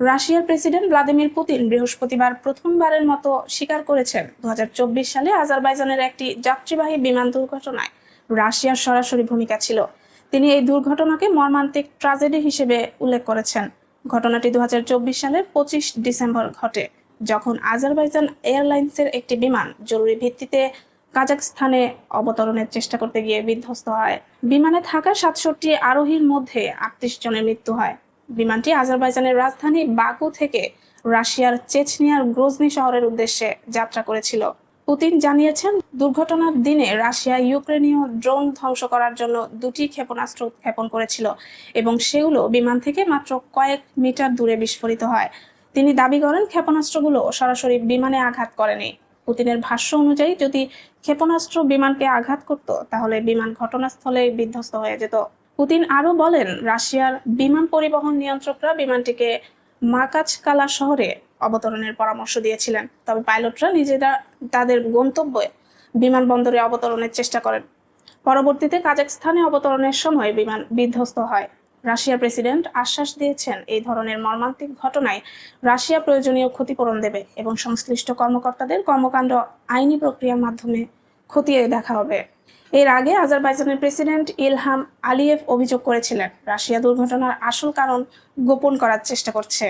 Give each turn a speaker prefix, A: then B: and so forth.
A: রাশিয়ার president Vladimir Putin বৃহস্পতিবার প্রথমবারের মতো স্বীকার করেছেন। দু হাজার চব্বিশ সালে আজারবাইজানের একটি যাত্রীবাহী বিমান দুর্ঘটনায় রাশিয়ার সরাসরি ভূমিকা ছিল। তিনি এই দুর্ঘটনাকে মর্মান্তিক ট্রাজেডি হিসেবে উল্লেখ করেছেন। ঘটনাটি দু সালের পঁচিশ ডিসেম্বর ঘটে, যখন আজারবাইজান এয়ারলাইন্সের একটি বিমান জরুরি ভিত্তিতে কাজাকস্তানে অবতরণের চেষ্টা করতে গিয়ে বিধ্বস্ত হয়। বিমানে থাকা সাতষট্টি আরোহীর মধ্যে আটত্রিশ জনের মৃত্যু হয়। বিমানটি আজারবাইজানের রাজধানী বাকু থেকে রাশিয়ার চেচনিয়ার গ্রোজনি শহরের উদ্দেশ্যে যাত্রা করেছিল। পুতিন জানিয়েছেন, দুর্ঘটনার দিনে রাশিয়া ইউক্রেনীয় ড্রোন ধ্বংস করার জন্য দুটি ক্ষেপণাস্ত্র উৎক্ষেপণ করেছিল এবং সেগুলো বিমান থেকে মাত্র কয়েক মিটার দূরে বিস্ফোরিত হয়। তিনি দাবি করেন, ক্ষেপণাস্ত্রগুলো সরাসরি বিমানে আঘাত করেনি। পুতিনের ভাষ্য অনুযায়ী, যদি ক্ষেপণাস্ত্র বিমানকে আঘাত করত, তাহলে বিমান ঘটনাস্থলে বিধ্বস্ত হয়ে যেত। পুতিন আরও বলেন, রাশিয়ার বিমান পরিবহন নিয়ন্ত্রকরা বিমানটিকে মাকাচকালা শহরে অবতরণের পরামর্শ দিয়েছিলেন। তবে পাইলটরা নিজেরা তাদের গন্তব্যে বিমানবন্দরে অবতরণের চেষ্টা করেন। পরবর্তীতে কাজাকস্থানে অবতরণের সময় বিমান বিধ্বস্ত হয়। রাশিয়ার প্রেসিডেন্ট আশ্বাস দিয়েছেন, এই ধরনের মর্মান্তিক ঘটনায় রাশিয়া প্রয়োজনীয় ক্ষতিপূরণ দেবে এবং সংশ্লিষ্ট কর্মকর্তাদের কর্মকাণ্ড আইনি প্রক্রিয়ার মাধ্যমে খতিয়ে দেখা হবে। এর আগে আজারবাইজানের প্রেসিডেন্ট ইলহাম আলিয়েভ অভিযোগ করেছিলেন, রাশিয়া দুর্ঘটনার আসল কারণ গোপন করার চেষ্টা করছে।